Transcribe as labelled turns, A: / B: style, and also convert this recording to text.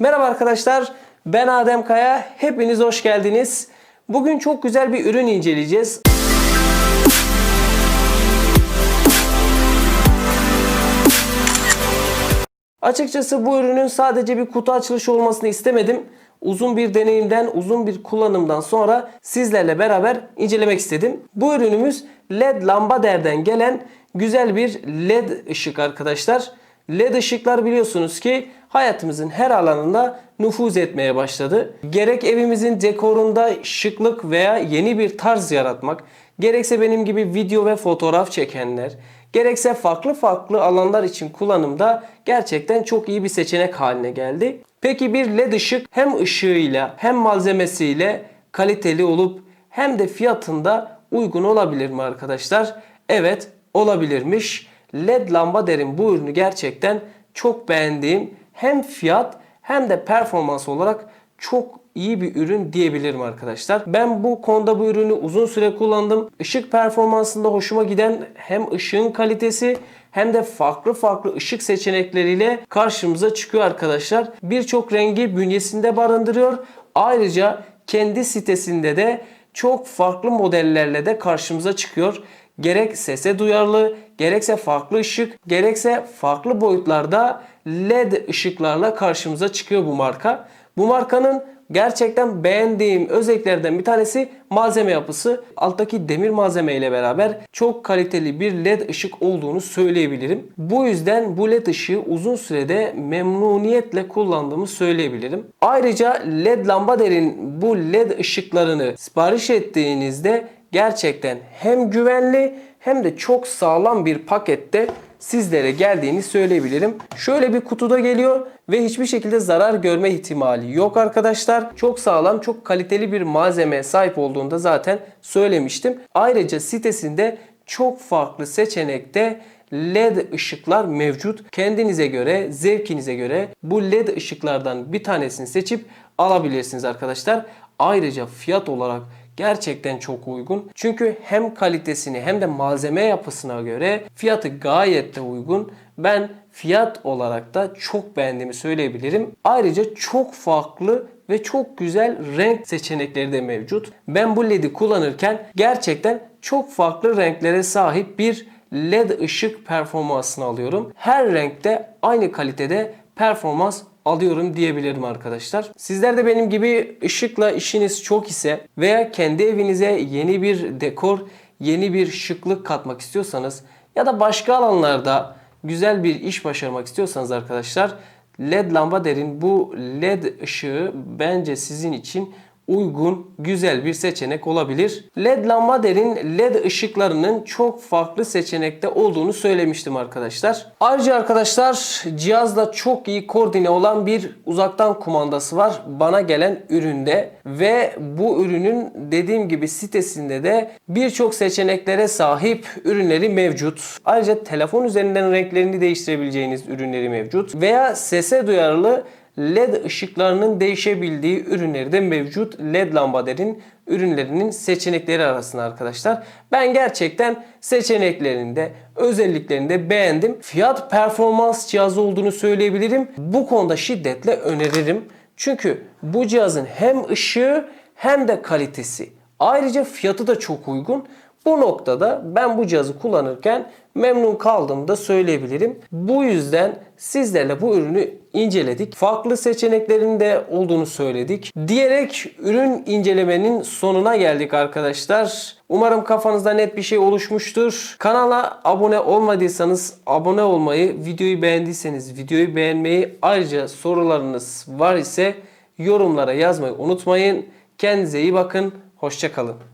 A: Merhaba arkadaşlar, ben Adem Kaya. Hepiniz hoş geldiniz. Bugün çok güzel bir ürün inceleyeceğiz. Açıkçası bu ürünün sadece bir kutu açılışı olmasını istemedim. Uzun bir deneyimden, uzun bir kullanımdan sonra sizlerle beraber incelemek istedim. Bu ürünümüz LED lambaderden gelen güzel bir LED ışık arkadaşlar. LED ışıklar biliyorsunuz ki hayatımızın her alanında nüfuz etmeye başladı. Gerek evimizin dekorunda şıklık veya yeni bir tarz yaratmak, gerekse benim gibi video ve fotoğraf çekenler, gerekse farklı farklı alanlar için kullanımda gerçekten çok iyi bir seçenek haline geldi. Peki bir led ışık hem ışığıyla hem malzemesiyle kaliteli olup hem de fiyatında uygun olabilir mi arkadaşlar? Evet olabilirmiş. LED lamba derim bu ürünü gerçekten çok beğendiğim hem fiyat hem de performans olarak çok iyi bir ürün diyebilirim arkadaşlar. Ben bu konuda bu ürünü uzun süre kullandım. Işık performansında hoşuma giden hem ışığın kalitesi hem de farklı farklı ışık seçenekleriyle karşımıza çıkıyor arkadaşlar. Birçok rengi bünyesinde barındırıyor. Ayrıca kendi sitesinde de çok farklı modellerle de karşımıza çıkıyor. Gerek sese duyarlı, gerekse farklı ışık, gerekse farklı boyutlarda LED ışıklarla karşımıza çıkıyor bu marka. Bu markanın gerçekten beğendiğim özelliklerden bir tanesi malzeme yapısı. Alttaki demir malzeme ile beraber çok kaliteli bir led ışık olduğunu söyleyebilirim. Bu yüzden bu led ışığı uzun sürede memnuniyetle kullandığımı söyleyebilirim. Ayrıca led lambaderin bu led ışıklarını sipariş ettiğinizde gerçekten hem güvenli hem de çok sağlam bir pakette sizlere geldiğini söyleyebilirim. Şöyle bir kutuda geliyor ve hiçbir şekilde zarar görme ihtimali yok arkadaşlar. Çok sağlam, çok kaliteli bir malzemeye sahip olduğunda zaten söylemiştim. Ayrıca sitesinde çok farklı seçenekte LED ışıklar mevcut. Kendinize göre, zevkinize göre bu LED ışıklardan bir tanesini seçip alabilirsiniz arkadaşlar. Ayrıca fiyat olarak gerçekten çok uygun. Çünkü hem kalitesini hem de malzeme yapısına göre fiyatı gayet de uygun. Ben fiyat olarak da çok beğendiğimi söyleyebilirim. Ayrıca çok farklı ve çok güzel renk seçenekleri de mevcut. Ben bu LED'i kullanırken gerçekten çok farklı renklere sahip bir LED ışık performansını alıyorum. Her renkte aynı kalitede performans alıyorum diyebilirim arkadaşlar. Sizler de benim gibi ışıkla işiniz çok ise veya kendi evinize yeni bir dekor, yeni bir şıklık katmak istiyorsanız ya da başka alanlarda güzel bir iş başarmak istiyorsanız arkadaşlar LED lambaderin bu LED ışığı bence sizin için uygun, güzel bir seçenek olabilir. LED lambaderin LED ışıklarının çok farklı seçenekte olduğunu söylemiştim arkadaşlar. Ayrıca arkadaşlar cihazla çok iyi koordine olan bir uzaktan kumandası var bana gelen üründe ve bu ürünün dediğim gibi sitesinde de birçok seçeneklere sahip ürünleri mevcut. Ayrıca telefon üzerinden renklerini değiştirebileceğiniz ürünleri mevcut veya sese duyarlı LED ışıklarının değişebildiği ürünleri de mevcut. LED lambaderin ürünlerinin seçenekleri arasında arkadaşlar. Ben gerçekten seçeneklerinde, özelliklerinde beğendim. Fiyat performans cihazı olduğunu söyleyebilirim. Bu konuda şiddetle öneririm. Çünkü bu cihazın hem ışığı hem de kalitesi. Ayrıca fiyatı da çok uygun. Bu noktada ben bu cihazı kullanırken memnun kaldığımı da söyleyebilirim. Bu yüzden sizlerle bu ürünü inceledik. Farklı seçeneklerin de olduğunu söyledik. Diyerek ürün incelemenin sonuna geldik arkadaşlar. Umarım kafanızda net bir şey oluşmuştur. Kanala abone olmadıysanız abone olmayı, videoyu beğendiyseniz videoyu beğenmeyi, ayrıca sorularınız var ise yorumlara yazmayı unutmayın. Kendinize iyi bakın. Hoşçakalın.